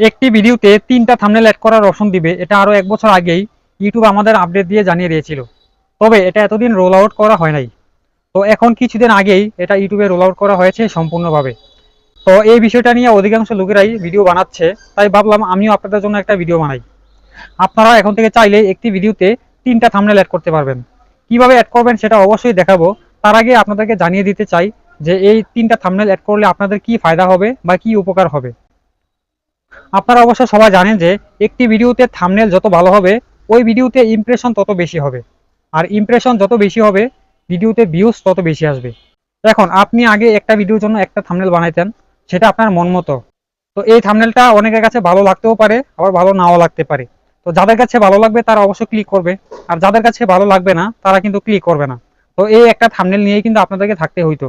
একটি ভিডিওতে তিনটা থাম্বনেল অ্যাড করার অপশন দিবে। এটা আরও এক বছর আগেই ইউটিউব আমাদের আপডেট দিয়ে জানিয়ে দিয়েছিল। তবে এটা এতদিন রোল আউট করা হয় নাই। তো এখন কিছুদিন আগেই এটা ইউটিউবে রোল আউট করা হয়েছে সম্পূর্ণভাবে। তো এই বিষয়টা নিয়ে অধিকাংশ লোকেরাই ভিডিও বানাচ্ছে। তাই ভাবলাম আমিও আপনাদের জন্য একটা ভিডিও বানাই। আপনারা এখন থেকে চাইলে একটি ভিডিওতে তিনটা থাম্বনেল অ্যাড করতে পারবেন। কীভাবে অ্যাড করবেন সেটা অবশ্যই দেখাবো। তার আগে আপনাদেরকে জানিয়ে দিতে চাই যে এই তিনটা থাম্বনেল অ্যাড করলে আপনাদের কি ফায়দা হবে বা কি উপকার হবে। আপনারা অবশ্য সবাই জানেন যে একটি ভিডিওতে থামনেল যত ভালো হবে, ওই ভিডিওতে ইমপ্রেশন তত বেশি হবে। আর ইমপ্রেশন যত বেশি হবে, ভিডিওতে ভিউজ তত বেশি আসবে। এখন আপনি আগে একটা ভিডিওর জন্য একটা থামনেল বানাইতেন, সেটা আপনার মন মতো। তো এই থামনেলটা অনেকের কাছে ভালো লাগতেও পারে, আবার ভালো নাও লাগতে পারে। তো যাদের কাছে ভালো লাগবে, তারা অবশ্যই ক্লিক করবে। আর যাদের কাছে ভালো লাগবে না, তারা কিন্তু ক্লিক করবে না। তো এই একটা থামনেল নিয়েই কিন্তু আপনাদেরকে থাকতে হইতো।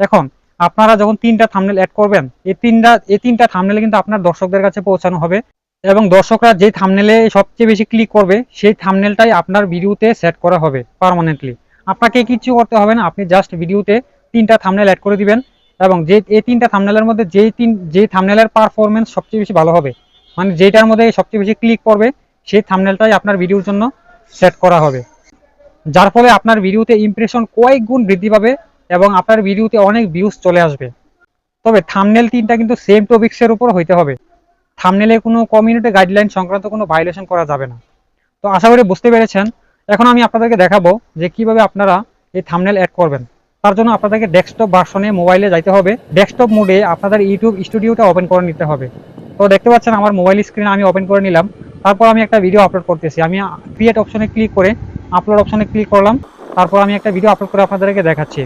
এখন আপনারা যখন তিনটা থাম্বনেল অ্যাড করবেন, এই তিনটা এই তিনটা থামনেলে কিন্তু আপনার দর্শকদের কাছে পৌঁছানো হবে। এবং দর্শকরা যে থামনেলে সবচেয়ে বেশি ক্লিক করবে, সেই থামনেলটাই আপনার ভিডিওতে সেট করা হবে পার্মানেন্টলি আপনাকে কিছু করতে হবে না, আপনি জাস্ট ভিডিওতে তিনটা থাম্বনেল অ্যাড করে দিবেন এবং যে, এই তিনটা থামনেলের মধ্যে যেই তিন, যেই থামনেলের পারফরমেন্স সবচেয়ে বেশি ভালো হবে মানে যেটার মধ্যে সবচেয়ে বেশি ক্লিক করবে, সেই থামনেলটাই আপনার ভিডিওর জন্য সেট করা হবে। যার ফলে আপনার ভিডিওতে ইমপ্রেশন কয়েক গুণ বৃদ্ধি পাবে এবং আপনার ভিডিওতে অনেক ভিউজ চলে আসবে। তবে থামনেল তিনটা কিন্তু সেম টপিক্সের উপর হইতে হবে। থামনেলে কোনো কমিউনিটি গাইডলাইন সংক্রান্ত কোনো ভাইলেশন করা যাবে না। তো আশা করি বুঝতে পেরেছেন। এখন আমি আপনাদেরকে দেখাবো যে কীভাবে আপনারা এই থামনেল অ্যাড করবেন। তার জন্য আপনাদেরকে ডেস্কটপ ভার্সনে মোবাইলে যাইতে হবে। ডেস্কটপ মোডে আপনাদের ইউটিউব স্টুডিওটা ওপেন করে নিতে হবে। তো দেখতে পাচ্ছেন আমার মোবাইল স্ক্রিন আমি ওপেন করে নিলাম। তারপর আমি একটা ভিডিও আপলোড করতেছি। আমি ক্রিয়েট অপশনে ক্লিক করে আপলোড অপশনে ক্লিক করলাম। তারপর আমি একটা ভিডিও আপলোড করে আপনাদেরকে দেখাচ্ছি।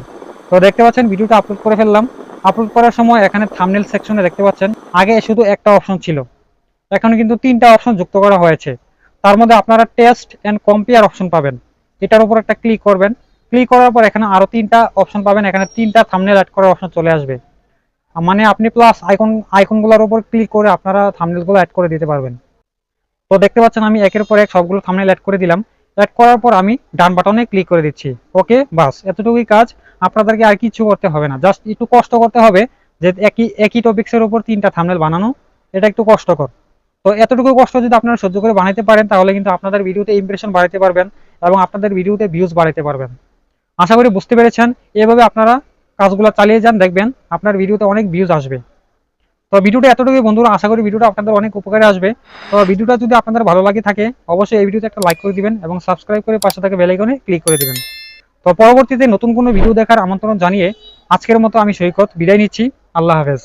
তো দেখতে পাচ্ছেন, ভিডিওটা আপলোড করে ফেললাম। আপলোড করার সময় এখানে থামনেল সেকশনে দেখতে পাচ্ছেন, আগে শুধু একটা অপশন ছিল। এখন কিন্তু তিনটা অপশন যুক্ত করা হয়েছে। তার মধ্যে আপনারা টেস্ট এন্ড কম্পেয়ার অপশন পাবেন। এটার উপর একটা ক্লিক করবেন। ক্লিক করার পর এখানে আরও তিনটা অপশন পাবেন। এখানে তিনটা থামনেল অ্যাড করার অপশন চলে আসবে। মানে আপনি প্লাস আইকন আইকনগুলোর উপর ক্লিক করে আপনারা থামনেলগুলো অ্যাড করে দিতে পারবেন। তো দেখতে পাচ্ছেন, আমি একের পর এক সবগুলো থামনেল অ্যাড করে দিলাম। অ্যাড করার পর আমি ডান বাটনে ক্লিক করে দিচ্ছি। ওকে বাস, এতটুকুই কাজ। আপনাদেরকে আর কিছু করতে হবে না। জাস্ট একটু কষ্ট করতে হবে যে একই একই টপিক্সের উপর তিনটা থামনেল বানানো, এটা একটু কষ্টকর। তো এতটুকু কষ্ট যদি আপনারা সহ্য করে বানাইতে পারেন, তাহলে কিন্তু আপনাদের ভিডিওতে ইমপ্রেশন বাড়াতে পারবেন এবং আপনাদের ভিডিওতে ভিউজ বাড়াতে পারবেন। আশা করি বুঝতে পেরেছেন। এভাবে আপনারা কাজগুলো চালিয়ে যান, দেখবেন আপনার ভিডিওতে অনেক ভিউজ আসবে। তো ভিডিওটা এতটুকুই বন্ধুরা, আশা করি ভিডিওটা আপনাদের অনেক উপকারে আসবে। তো ভিডিওটা যদি আপনাদের ভালো লাগে থাকে, অবশ্যই এই ভিডিওতে একটা লাইক করে দিবেন এবং সাবস্ক্রাইব করে পাশে থাকা বেলাইকনে ক্লিক করে দিবেন। তো পরবর্তীতে নতুন কোনো ভিডিও দেখার আমন্ত্রণ জানিয়ে আজকের মতো আমি সৈকত বিদায় নিচ্ছি। আল্লাহ হাফেজ।